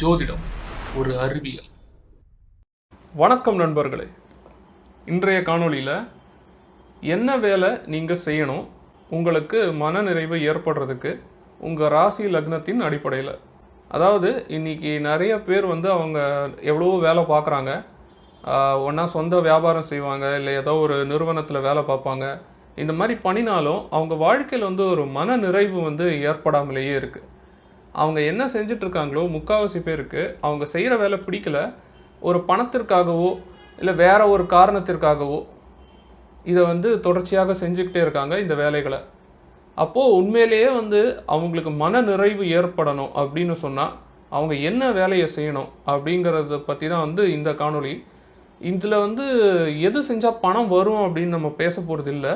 ஜோதிடம் ஒரு அறிவியல். வணக்கம் நண்பர்களே. இன்றைய காணொளியில் என்ன வேலை நீங்கள் செய்யணும் உங்களுக்கு மனநிறைவு ஏற்படுறதுக்கு உங்கள் ராசி லக்னத்தின் அடிப்படையில். அதாவது இன்னைக்கு நிறைய பேர் வந்து அவங்க எவ்வளவோ வேலை பார்க்குறாங்க. ஒன்றா சொந்த வியாபாரம் செய்வாங்க இல்லை ஏதோ ஒரு நிறுவனத்தில் வேலை பார்ப்பாங்க. இந்த மாதிரி பண்ணினாலும் அவங்க வாழ்க்கையில் வந்து ஒரு மன நிறைவு வந்து ஏற்படாமலேயே இருக்குது அவங்க என்ன செஞ்சிட்ருக்காங்களோ முக்கால்வாசி முக்காவாசி பேருக்கு அவங்க செய்கிற வேலை பிடிக்கல ஒரு பணத்திற்காகவோ இல்லை வேற ஒரு காரணத்திற்காகவோ இதை வந்து தொடர்ச்சியாக செஞ்சுக்கிட்டே இருக்காங்க இந்த வேலைகளை. அப்போது உண்மையிலேயே வந்து அவங்களுக்கு மன நிறைவு ஏற்படணும் அப்படின்னு சொன்னால் அவங்க என்ன வேலையை செய்யணும் அப்படிங்கிறத பற்றி தான் வந்து இந்த காணொளி. இதில் வந்து எது செஞ்சால் பணம் வரும் அப்படின்னு நம்ம பேச போகிறது இல்லை.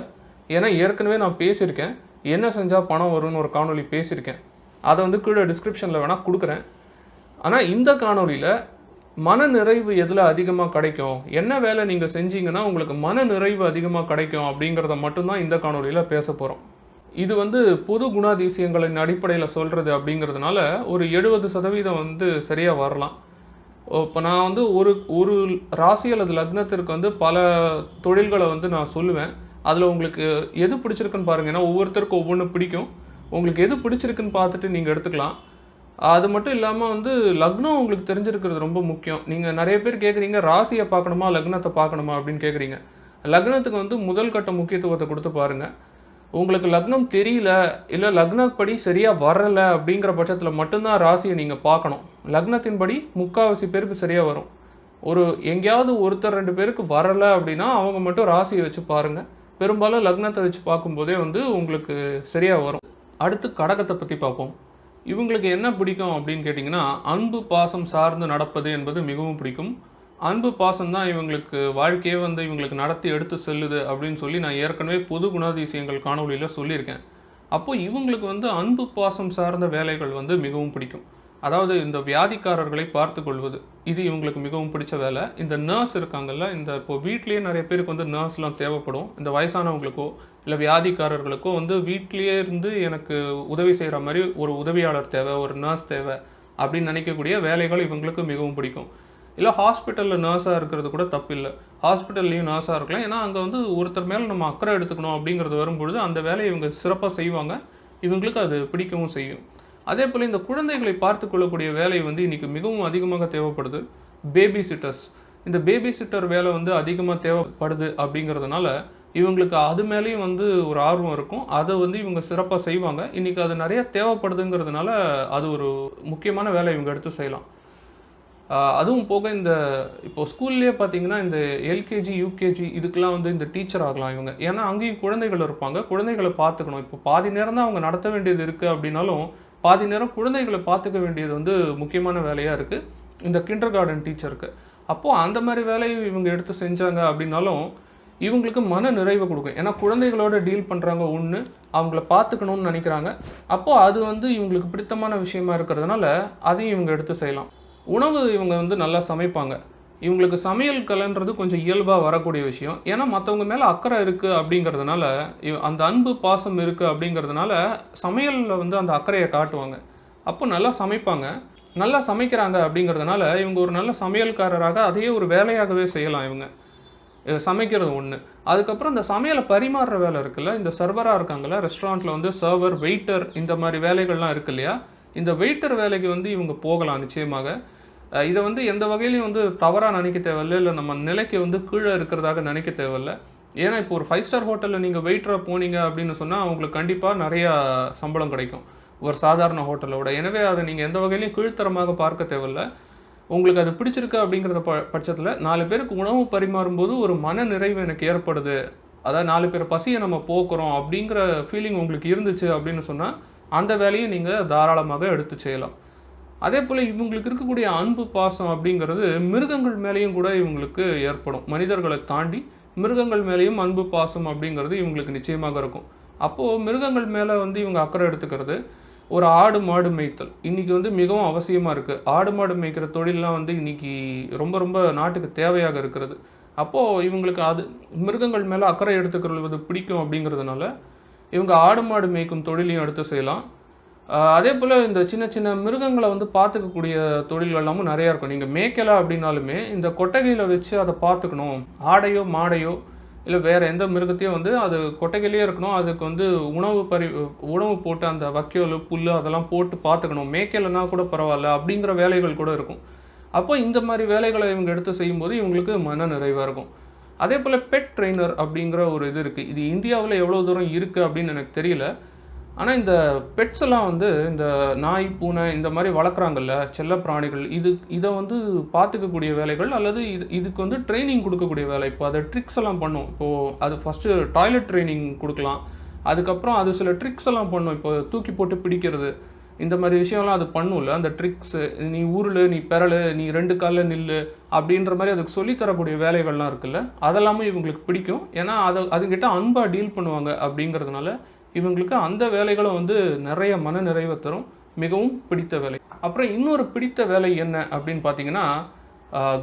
ஏன்னா ஏற்கனவே நான் பேசியிருக்கேன். என்ன செஞ்சால் பணம் வரும்னு ஒரு காணொளி பேசியிருக்கேன். அதை வந்து கீழே டிஸ்கிரிப்ஷனில் வேணால் கொடுக்குறேன். ஆனால் இந்த காணொலியில் மன நிறைவு எதில் அதிகமாக கிடைக்கும்? என்ன வேலை நீங்கள் செஞ்சீங்கன்னா உங்களுக்கு மன நிறைவு அதிகமாக கிடைக்கும் அப்படிங்கிறத மட்டும்தான் இந்த காணொலியில் பேச போகிறோம் இது வந்து பொது குணாதிசயங்களின் அடிப்படையில் சொல்கிறது அப்படிங்கிறதுனால ஒரு எழுபது சதவீதம் வந்து சரியாக வரலாம். இப்போ நான் வந்து ஒரு ஒரு ராசி அல்லது லக்னத்திற்கு வந்து பல தொழில்களை வந்து நான் சொல்லுவேன். அதில் உங்களுக்கு எது பிடிச்சிருக்குன்னு பாருங்கள் ஏன்னா ஒவ்வொருத்தருக்கும் ஒவ்வொன்று பிடிக்கும். உங்களுக்கு எது பிடிச்சிருக்குன்னு பார்த்துட்டு நீங்கள் எடுத்துக்கலாம். அது மட்டும் இல்லாமல் வந்து லக்னம் உங்களுக்கு தெரிஞ்சிருக்கிறது ரொம்ப முக்கியம். நீங்கள் நிறைய பேர் கேட்குறீங்க ராசியை பார்க்கணுமா லக்னத்தை பார்க்கணுமா அப்படின்னு கேட்குறீங்க லக்னத்துக்கு வந்து முதல் கட்ட முக்கியத்துவத்தை கொடுத்து பாருங்கள் உங்களுக்கு லக்னம் தெரியல இல்லை லக்னப்படி சரியாக வரலை அப்படிங்கிற பட்சத்தில் மட்டும்தான் ராசியை நீங்கள் பார்க்கணும். லக்னத்தின்படி முக்கால்வாசி பேருக்கு சரியாக வரும். ஒரு எங்கேயாவது ஒருத்தர் ரெண்டு பேருக்கு வரலை அப்படின்னா அவங்க மட்டும் ராசியை வச்சு பாருங்கள் பெரும்பாலும் லக்னத்தை வச்சு பார்க்கும்போதே வந்து உங்களுக்கு சரியாக வரும். அடுத்து கடகத்தை பற்றி பார்ப்போம். இவங்களுக்கு என்ன பிடிக்கும் அப்படின்னு கேட்டிங்கன்னா அன்பு பாசம் சார்ந்து நடப்பது என்பது மிகவும் பிடிக்கும். அன்பு பாசம் தான் இவங்களுக்கு வாழ்க்கையே வந்து இவங்களுக்கு நடத்தி எடுத்து செல்லுது அப்படின்னு சொல்லி நான் ஏற்கனவே பொது குணாதிசயங்கள் காணொலியில் சொல்லியிருக்கேன். அப்போது இவங்களுக்கு வந்து அன்பு பாசம் சார்ந்த வேலைகள் வந்து மிகவும் பிடிக்கும். அதாவது இந்த வியாதிக்காரர்களை பார்த்து கொள்வது இது இவங்களுக்கு மிகவும் பிடிச்ச வேலை. இந்த நர்ஸ் இருக்காங்கல்ல இந்த இப்போ வீட்லேயே நிறைய பேருக்கு வந்து நர்ஸ்லாம் தேவைப்படும். இந்த வயசானவங்களுக்கோ இல்லை வியாதிக்காரர்களுக்கோ வந்து வீட்லேயே இருந்து எனக்கு உதவி செய்கிற மாதிரி ஒரு உதவியாளர் தேவை ஒரு நர்ஸ் தேவை அப்படின்னு நினைக்கக்கூடிய வேலைகள் இவங்களுக்கு மிகவும் பிடிக்கும். இல்லை ஹாஸ்பிட்டலில் நர்ஸாக இருக்கிறது கூட தப்பில்லை. ஹாஸ்பிட்டல்லையும் நர்ஸாக இருக்கலாம். ஏன்னா அங்கே வந்து ஒருத்தர் மேலே நம்ம அக்கறை எடுத்துக்கணும் அப்படிங்கிறது வரும்பொழுது அந்த வேலையை இவங்க சிறப்பாக செய்வாங்க. இவங்களுக்கு அது பிடிக்கவும் செய்யும். அதே போல் இந்த குழந்தைகளை பார்த்து கொள்ளக்கூடிய வேலை வந்து இன்றைக்கி மிகவும் அதிகமாக தேவைப்படுது. பேபி சிட்டர்ஸ் இந்த பேபி சிட்டர் வேலை வந்து அதிகமாக தேவைப்படுது அப்படிங்கிறதுனால இவங்களுக்கு அது மேலேயும் வந்து ஒரு ஆர்வம் இருக்கும். அதை வந்து இவங்க சிறப்பாக செய்வாங்க. இன்றைக்கி அது நிறைய தேவைப்படுதுங்கிறதுனால அது ஒரு முக்கியமான வேலை இவங்க எடுத்து செய்யலாம். அதுவும் போக இந்த இப்போ ஸ்கூல்லேயே பார்த்தீங்கன்னா இந்த எல்கேஜி யூகேஜி இதுக்கெல்லாம் வந்து இந்த டீச்சர் ஆகலாம் இவங்க. ஏன்னா அங்கேயும் குழந்தைகள் இருப்பாங்க. குழந்தைகளை பார்த்துக்கணும். இப்போ பாதி நேரம் தான் அவங்க நடத்த வேண்டியது இருக்குது அப்படின்னாலும் பாதி நேரம் குழந்தைகளை பார்த்துக்க வேண்டியது வந்து முக்கியமான வேலையாக இருக்குது இந்த கிண்டர் கார்டன் டீச்சருக்கு அப்போது அந்த மாதிரி வேலையை இவங்க எடுத்து செஞ்சாங்க அப்படின்னாலும் இவங்களுக்கு மன நிறைவை கொடுக்கும். ஏன்னா குழந்தைகளோட டீல் பண்ணுறாங்க ஒன்று அவங்கள பார்த்துக்கணும்னு நினைக்கிறாங்க. அப்போது அது வந்து இவங்களுக்கு பிடித்தமான விஷயமா இருக்கிறதுனால அதையும் இவங்க எடுத்து செய்யலாம். உணவு இவங்க வந்து நல்லா சமைப்பாங்க. இவங்களுக்கு சமையல் கலைன்றது கொஞ்சம் இயல்பாக வரக்கூடிய விஷயம். ஏன்னா மற்றவங்க மேலே அக்கறை இருக்குது அப்படிங்கிறதுனால இவ- அந்த அன்பு பாசம் இருக்குது அப்படிங்கிறதுனால சமையலில் வந்து அந்த அக்கறையை காட்டுவாங்க. அப்போ நல்லா சமைப்பாங்க. நல்லா சமைக்கிறாங்க அப்படிங்கிறதுனால இவங்க ஒரு நல்ல சமையல்காரராக அதையே ஒரு வேலையாகவே செய்யலாம் இவங்க. சமைக்கிறது ஒன்று அதுக்கப்புறம் இந்த சமையலை பரிமாறுற வேலை இருக்குல்ல? இந்த சர்வராக இருக்காங்கல்ல? ரெஸ்டாரண்ட்டில் வந்து சர்வர் வெயிட்டர் இந்த மாதிரி வேலைகள்லாம் இருக்கு இல்லையா? இந்த வெயிட்டர் வேலைக்கு வந்து இவங்க போகலாம் நிச்சயமாக. இதை வந்து எந்த வகையிலையும் வந்து தவறாக நினைக்க தேவையில்லை. இல்லை நம்ம நிலைக்கு வந்து கீழே இருக்கிறதாக நினைக்க தேவையில்ல. ஏன்னா இப்போ ஒரு ஃபைவ் ஸ்டார் ஹோட்டலில் நீங்கள் வெயிட்டராக போனீங்க அப்படின்னு சொன்னால் அவங்களுக்கு கண்டிப்பாக நிறையா சம்பளம் கிடைக்கும். ஒரு சாதாரண ஹோட்டலோட எனவே அதை நீங்கள் எந்த வகையிலையும் கீழ்த்தரமாக பார்க்க தேவையில்ல. உங்களுக்கு அது பிடிச்சிருக்கு அப்படிங்கிறத ப பட்சத்தில் நாலு பேருக்கு உணவு பரிமாறும்போது ஒரு மன நிறைவு எனக்கு ஏற்படுது. அதாவது நாலு பேர் பசியை நம்ம போக்குறோம் அப்படிங்கிற ஃபீலிங் உங்களுக்கு இருந்துச்சு அப்படின்னு சொன்னால் அந்த வேலையை நீங்கள் தாராளமாக எடுத்து செய்யலாம். அதே போல் இவங்களுக்கு இருக்கக்கூடிய அன்பு பாசம் அப்படிங்கிறது மிருகங்கள் மேலேயும் கூட இவங்களுக்கு ஏற்படும். மனிதர்களை தாண்டி மிருகங்கள் மேலேயும் அன்பு பாசம் அப்படிங்கிறது இவங்களுக்கு நிச்சயமாக இருக்கும். அப்போது மிருகங்கள் மேலே வந்து இவங்க அக்கறை எடுத்துக்கிறது ஒரு ஆடு மாடு மேய்த்தல். இன்றைக்கி வந்து மிகவும் அவசியமாக இருக்குது ஆடு மாடு மேய்க்கிற தொழிலெலாம் வந்து இன்றைக்கி ரொம்ப ரொம்ப நாட்டுக்கு தேவையாக இருக்கிறது. அப்போது இவங்களுக்கு அது மிருகங்கள் மேலே அக்கறை எடுத்துக்கிறது பிடிக்கும் அப்படிங்கிறதுனால இவங்க ஆடு மாடு மேய்க்கும் தொழிலையும் எடுத்து செய்யலாம். அதே போல் இந்த சின்ன சின்ன மிருகங்களை வந்து பார்த்துக்கக்கூடிய தொழில்கள் எல்லாமும் நிறையா இருக்கும். நீங்கள் மேய்க்கலை அப்படின்னாலுமே இந்த கொட்டகையில் வச்சு அதை பார்த்துக்கணும். ஆடையோ மாடையோ இல்லை வேறு எந்த மிருகத்தையும் வந்து அது கொட்டகையிலேயே இருக்கணும். அதுக்கு வந்து உணவு பரி உணவு போட்டு அந்த வக்கியோல் புல் அதெல்லாம் போட்டு பார்த்துக்கணும். மேய்க்கலைன்னா கூட பரவாயில்ல அப்படிங்கிற வேலைகள் கூட இருக்கும். அப்போ இந்த மாதிரி வேலைகளை இவங்க எடுத்து செய்யும்போது இவங்களுக்கு மன நிறைவாக இருக்கும். அதே போல் பெட் ட்ரெயினர் அப்படிங்கிற ஒரு இது இருக்குது இது இந்தியாவில் எவ்வளோ தூரம் இருக்குது அப்படின்னு எனக்கு தெரியல. ஆனால் இந்த பெட்ஸ் எல்லாம் வந்து இந்த நாய் பூனை இந்த மாதிரி வளர்க்குறாங்கல்ல செல்ல பிராணிகள் இது இதை வந்து பார்த்துக்கக்கூடிய வேலைகள் அல்லது இது இதுக்கு வந்து ட்ரைனிங் கொடுக்கக்கூடிய வேலை. இப்போ அதை ட்ரிக்ஸ் எல்லாம் பண்ணும். இப்போது அது ஃபஸ்ட்டு டாய்லெட் ட்ரைனிங் கொடுக்கலாம். அதுக்கப்புறம் அது சில ட்ரிக்ஸ் எல்லாம் பண்ணும். இப்போ தூக்கி போட்டு பிடிக்கிறது இந்த மாதிரி விஷயம்லாம் அது பண்ணும்ல அந்த ட்ரிக்ஸு நீ ஊருல நீ பெறலு நீ ரெண்டு காலில் நில்லு அப்படின்ற மாதிரி அதுக்கு சொல்லித் தரக்கூடிய வேலைகள்லாம் இருக்குல்ல அதெல்லாமே இவங்களுக்கு பிடிக்கும். ஏன்னா அதை அதுங்கிட்ட அன்பாக டீல் பண்ணுவாங்க அப்படிங்கிறதுனால இவங்களுக்கு அந்த வேலைகளும் வந்து நிறைய மன நிறைவை தரும். மிகவும் பிடித்த வேலை. அப்புறம் இன்னொரு பிடித்த வேலை என்ன அப்படின்னு பார்த்தீங்கன்னா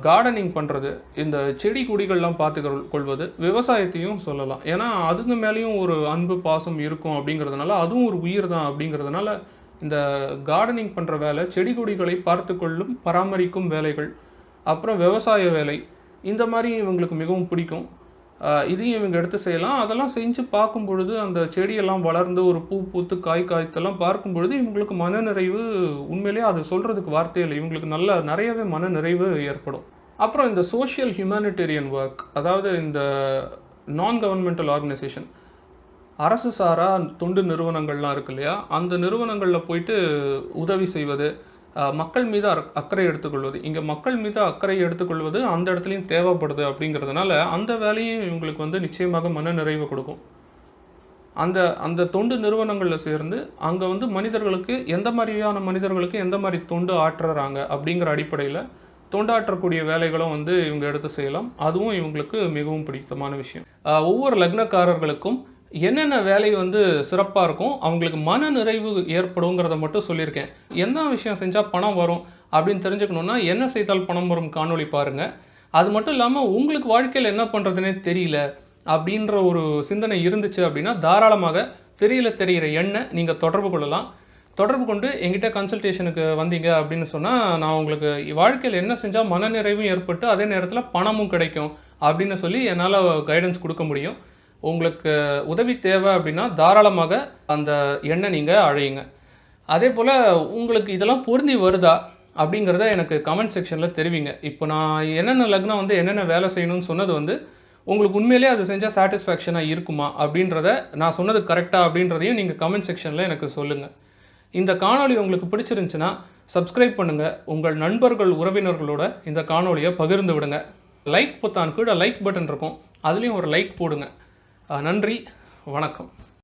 கார்டனிங் பண்ணுறது இந்த செடி கொடிகள்லாம் பார்த்து கொள்வது. விவசாயத்தையும் சொல்லலாம். ஏன்னா அதுங்க மேலேயும் ஒரு அன்பு பாசம் இருக்கும் அப்படிங்கிறதுனால அதுவும் ஒரு உயிர் தான் அப்படிங்கிறதுனால இந்த கார்டனிங் பண்ணுற வேலை செடி கொடிகளை பார்த்து கொள்ளும் பராமரிக்கும் வேலைகள். அப்புறம் விவசாய வேலை. இந்த மாதிரி இவங்களுக்கு மிகவும் பிடிக்கும். இதையும் இவங்க எடுத்து செய்யலாம். அதெல்லாம் செஞ்சு பார்க்கும் பொழுது அந்த செடியெல்லாம் வளர்ந்து ஒரு பூ பூத்து காய் காய்த்தெல்லாம் பார்க்கும் பொழுது இவங்களுக்கு மனநிறைவு உண்மையிலேயே அது சொல்கிறதுக்கு வார்த்தையே இல்லை. இவங்களுக்கு நல்ல நிறையவே மனநிறைவு ஏற்படும். அப்புறம் இந்த சோஷியல் ஹியூமனிடேரியன் ஒர்க் அதாவது இந்த நான் கவர்மெண்டல் ஆர்கனைசேஷன் அரசு சாரா தொண்டு நிறுவனங்கள்லாம் இருக்கு இல்லையா? அந்த நிறுவனங்களில் போயிட்டு உதவி செய்வது மக்கள் மீது அக்- அக்கறை எடுத்துக்கொள்வது. இங்கே மக்கள் மீது அக்கறை எடுத்துக்கொள்வது அந்த இடத்துலையும் தேவைப்படுது அப்படிங்கிறதுனால அந்த வேலையும் இவங்களுக்கு வந்து நிச்சயமாக மன நிறைவு கொடுக்கும். அந்த அந்த தொண்டு நிறுவனங்களில் சேர்ந்து அங்கே வந்து மனிதர்களுக்கு எந்த மாதிரியான மனிதர்களுக்கு எந்த மாதிரி தொண்டு ஆற்றுறாங்க அப்படிங்கிற அடிப்படையில் தொண்டாற்றக்கூடிய வேலைகளும் வந்து இவங்க எடுத்து செய்யலாம். அதுவும் இவங்களுக்கு மிகவும் பிடித்தமான விஷயம். ஒவ்வொரு லக்னக்காரர்களுக்கும் என்னென்ன வேலை வந்து சிறப்பாக இருக்கும் அவங்களுக்கு மன நிறைவு ஏற்படுங்கிறத மட்டும் சொல்லியிருக்கேன். என்ன விஷயம் செஞ்சால் பணம் வரும் அப்படின்னு தெரிஞ்சுக்கணுன்னா என்ன செய்தால் பணம் வரும் காணொளி பாருங்கள் அது மட்டும் இல்லாமல் உங்களுக்கு வாழ்க்கையில் என்ன பண்ணுறதுனே தெரியல அப்படின்ற ஒரு சிந்தனை இருந்துச்சு அப்படின்னா தாராளமாக தெரியல தெரிகிற எண்ணை நீங்கள் தொடர்பு கொள்ளலாம். தொடர்பு கொண்டு எங்கிட்ட கன்சல்டேஷனுக்கு வந்தீங்க அப்படின்னு சொன்னால் நான் உங்களுக்கு வாழ்க்கையில் என்ன செஞ்சால் மனநிறைவும் ஏற்பட்டு அதே நேரத்தில் பணமும் கிடைக்கும் அப்படின்னு சொல்லி என்னால் கைடன்ஸ் கொடுக்க முடியும். உங்களுக்கு உதவி தேவை அப்படின்னா தாராளமாக அந்த எண்ணை நீங்கள் அழையுங்க. அதே போல் உங்களுக்கு இதெல்லாம் பொருந்தி வருதா அப்படிங்கிறத எனக்கு கமெண்ட் செக்ஷனில் தெரிவிங்க. இப்போ நான் என்னென்ன லக்னம் வந்து என்னென்ன வேலை செய்யணும்னு சொன்னது வந்து உங்களுக்கு உண்மையிலேயே அது செஞ்சால் சாட்டிஸ்ஃபேக்ஷனாக இருக்குமா அப்படின்றத நான் சொன்னது கரெக்டாக அப்படின்றதையும் நீங்கள் கமெண்ட் செக்ஷனில் எனக்கு சொல்லுங்கள் இந்த காணொளி உங்களுக்கு பிடிச்சிருந்துச்சுன்னா சப்ஸ்கிரைப் பண்ணுங்கள் உங்கள் நண்பர்கள் உறவினர்களோட இந்த காணொளியை பகிர்ந்து விடுங்க. லைக் பொத்தான் கூட லைக் பட்டன் இருக்கும். அதுலேயும் ஒரு லைக் போடுங்க. நன்றி. வணக்கம்.